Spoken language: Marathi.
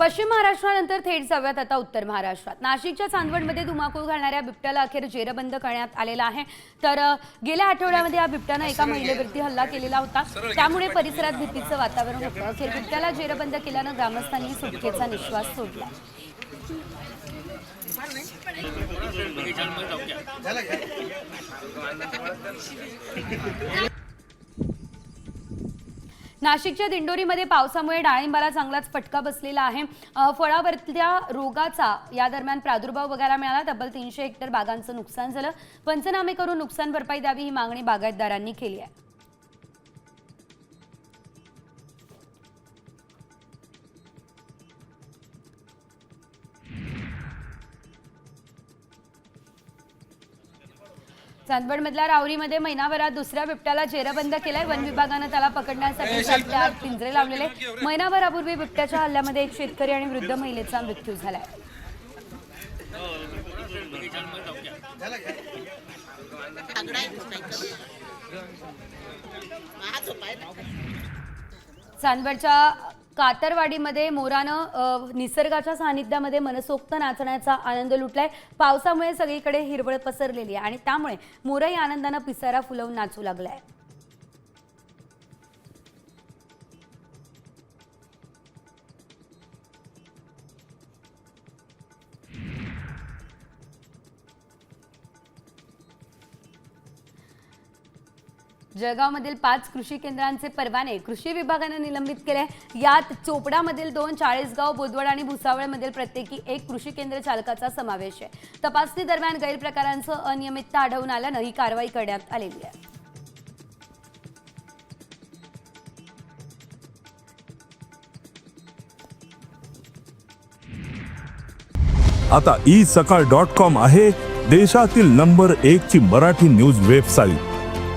पश्चिम महाराष्ट्रानंतर थेट जाऊयात आता उत्तर महाराष्ट्रात. नाशिकच्या चांदवडमध्ये धुमाकूळ घालणाऱ्या बिबट्याला अखेर जेरबंद करण्यात आलेला आहे. तर गेल्या आठवड्यामध्ये या बिबट्यानं एका महिलेवरती हल्ला केलेला होता. त्यामुळे परिसरात भीतीचं वातावरण होतं. अखेर बिबट्याला जेरबंद केल्यानं ग्रामस्थांनी सुटकेचा निश्वास सोडला. नाशिकच्या दिंडोरीमध्ये पावसामुळे डाळिंबाला चांगलाच फटका बसलेला आहे. फळावरतल्या फळावरल्या रोगाचा या दरम्यान प्रादुर्भाव बघायला मिळाला. तब्बल तीनशे हेक्टर बागांचं नुकसान झालं. पंचनामे करून नुकसान भरपाई द्यावी ही मागणी बागायतदारांनी केली आहे. चांदवडमधल्या रावरीमध्ये महिनाभरात दुसऱ्या बिबट्याला जेरबंद केलाय. वन विभागानं त्याला पकडण्यासाठी आठ पिंजरे लावलेले. महिनाभरापूर्वी बिबट्याच्या हल्ल्यामध्ये एक शेतकरी आणि वृद्ध महिलेचा मृत्यू झालाय. चांदवडच्या कातरवाडीमध्ये मोरानं निसर्गाच्या सानिध्यामध्ये मनसोक्त नाचण्याचा आनंद लुटलाय. पावसामुळे सगळीकडे हिरवळ पसरलेली आहे आणि त्यामुळे मोरही आनंदानं पिसारा फुलवून नाचू लागलाय. जळगावमधील पाच कृषी केंद्रांचे परवाने कृषी विभागानं निलंबित केले यात चोपडामधील दोन चाळीसगाव बोदवड आणि भुसावळमधील प्रत्येकी एक कृषी केंद्र चालकाचा समावेश आहे. तपासणी दरम्यान गैरप्रकारांचं अनियमितता आढळून आल्यानं ही कारवाई करण्यात आलेली आहे. आता ई सकाळ डॉट कॉम आहे देशातील नंबर एक ची मराठी न्यूज वेबसाईट